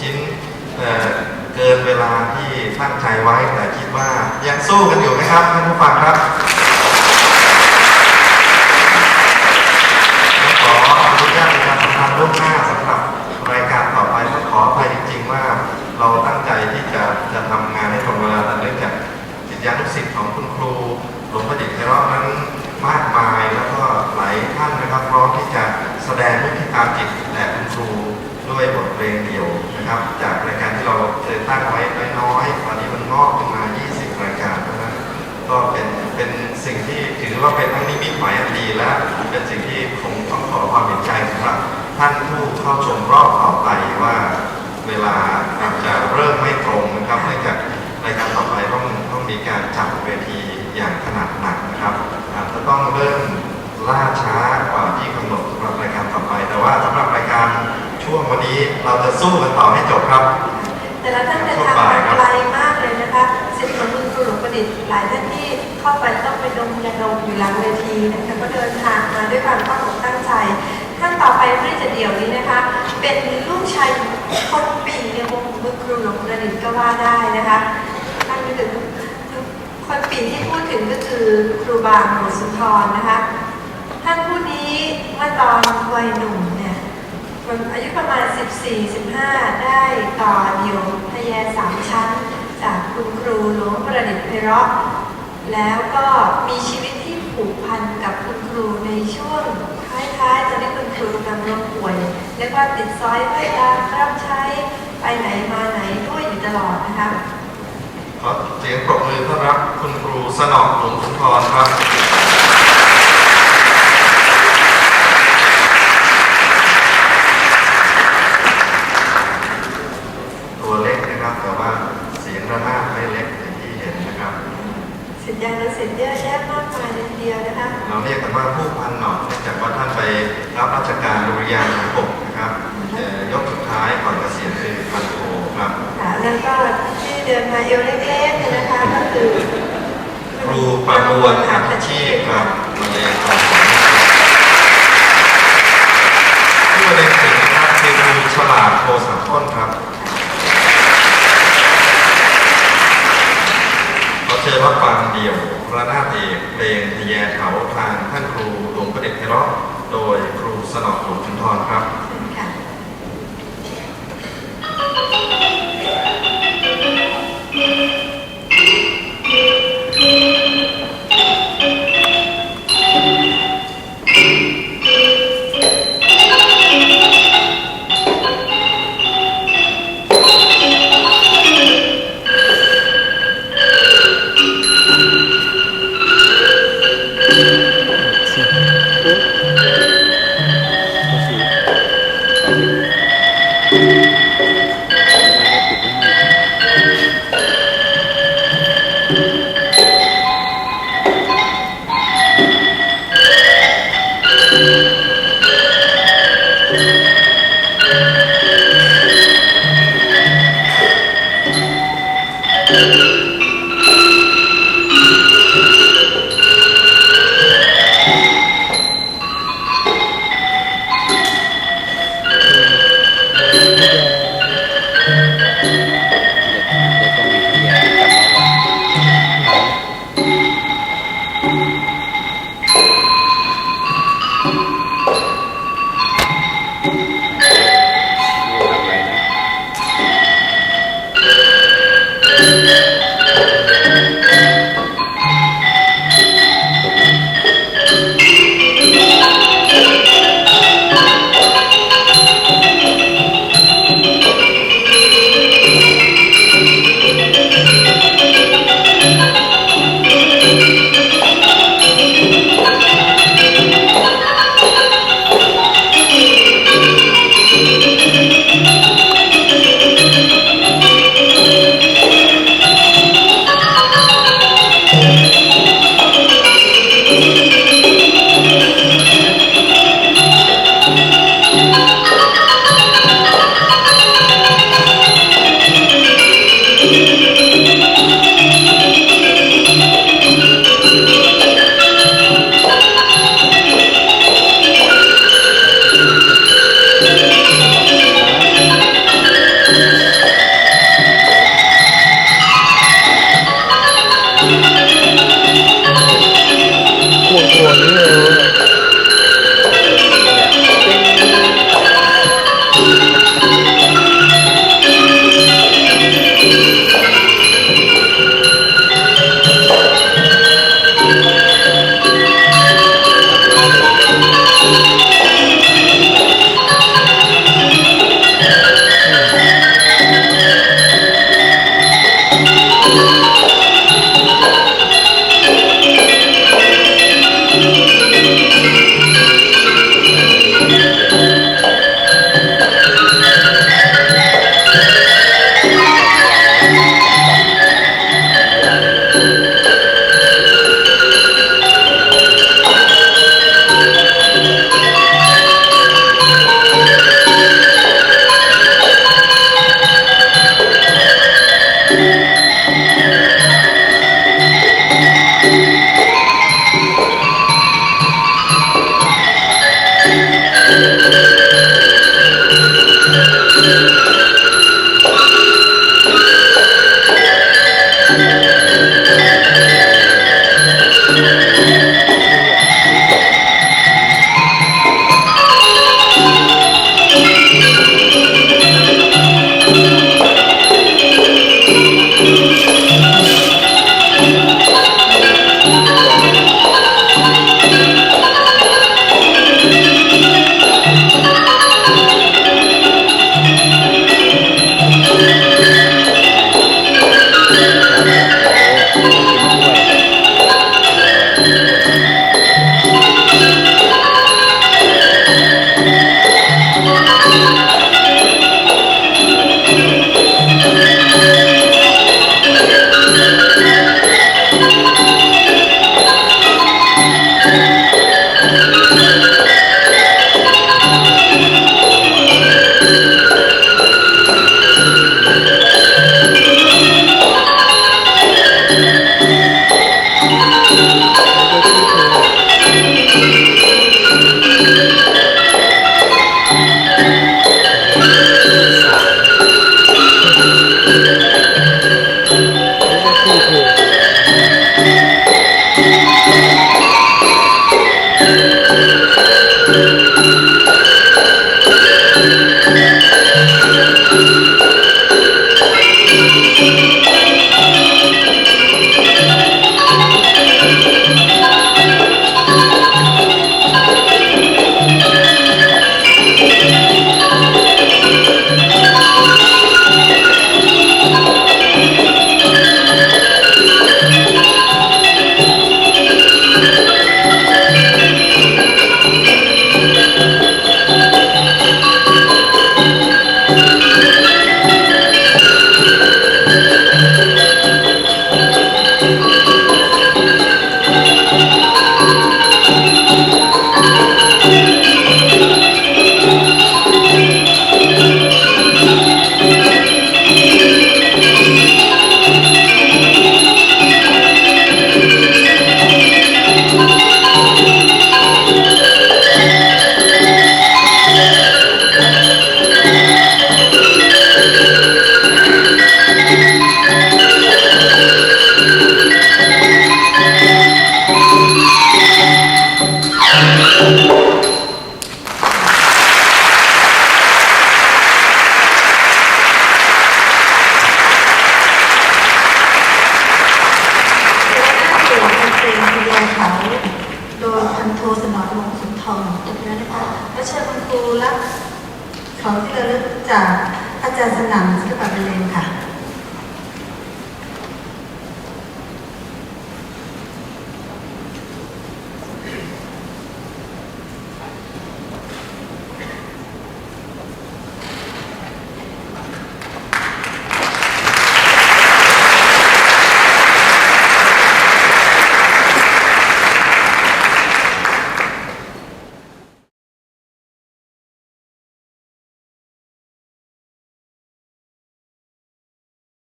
ชิ้นเเกินเวลาที่ตั้งใจไว้ แต่คิดว่ายังสู้กันอยู่ไหมครับท่านผู้ฟังครับขออนุญาตในการทำงานล่วงหน้าสำหรับรายการต่อไปต้องขออภัยจริง ๆ ว่าเราตั้งใจที่จะจะทำงานให้ตรงเวลาแต่เนื่องจากจิตยานุศิษย์ของคุณครูหลวงประดิษฐ์ไพราะนั้นมากมายแล้วก็หลายท่านนะครับพร้อมที่จะแสดงมุทิตาจิตแด่คุณครู ด้วยบทเพลงเดี่ยวนะครับ จากรายการที่เราเคยตั้งไว้น้อยๆตอนนี้มันงอกขึ้นมา 20 รายการนั้นก็เป็นเป็นสิ่งที่ถือว่าเป็นทั้งนิมิตหมายอันดีและเป็นสิ่งที่ผมต้องขอความเห็นใจสำหรับท่านผู้เข้าชมรอบต่อไปว่าเวลาอาจจะเริ่มไม่ตรงนะครับเนื่องจากรายการต่อไปต้องต้องมีการจัดเวทีอย่างขนาดหนักนะครับอาจจะต้องเริ่มล่าช้า ช่วงวันนี้เราจะสู้กันต่อให้จบครับ แต่ละท่านเดินทางไกลมากเลยนะคะสิทธิ์ของคุณครูหลวงประดิษฐ์หลายท่านที่เข้าไปต้องไปดมยาดมอยู่หลังเวทีนะคะก็เดินทางมาด้วยความตั้งอกตั้งใจท่านต่อไปไม่จะเดี่ยวนี้นะคะ เป็นลูกชายคนปีในวงคุณครูหลวงประดิษฐ์ก็ว่าได้นะคะท่านก็คือคนปีที่พูดถึงก็คือครูบาหมวดสุนทรนะคะ ท่านผู้นี้เมื่อตอนวัยหนุ่ม อายุประมาณ 14-15 ได้ต่อเดี่ยวทะแยสามชั้น จากคุณครูหลวงประดิษฐ์ไพราะแล้วก็มีชีวิตที่ผูกพันกับคุณครูในช่วงท้ายๆตอนนี้คุณครูกำลังล้มป่วยเรียกว่าติดซอยด้วยตามรับใช้ไปไหนมาไหนด้วยอยู่ตลอดนะคะขอเสียงปรบมือต้อนรับคุณครูสนองหลวงสุนทรครับ ตัวเล็กนะครับ แต่ว่าเสียงระนาดไม่เล็กอย่างที่เห็นนะครับ สิทธิยานุสิทธิ์เยอะแยะมากมายเลยทีเดียวนะคะเราเรียกกันว่าผู้พันหนอกเนื่องจากว่าท่านไปรับราชการดุริยางค์ของผมนะครับเอ่อยกสุดท้ายก่อนเกษียณคือพันโทครับค่ะแล้วก็ที่เดินมาเอวเล็กๆเนี่ยนะคะก็คือครูประมวลอัตชีพครับมาเลยครับ เ และเชิญคุณครูรับของที่ระลึกจากอาจารย์สนามศิลปะบรรเลงค่ะ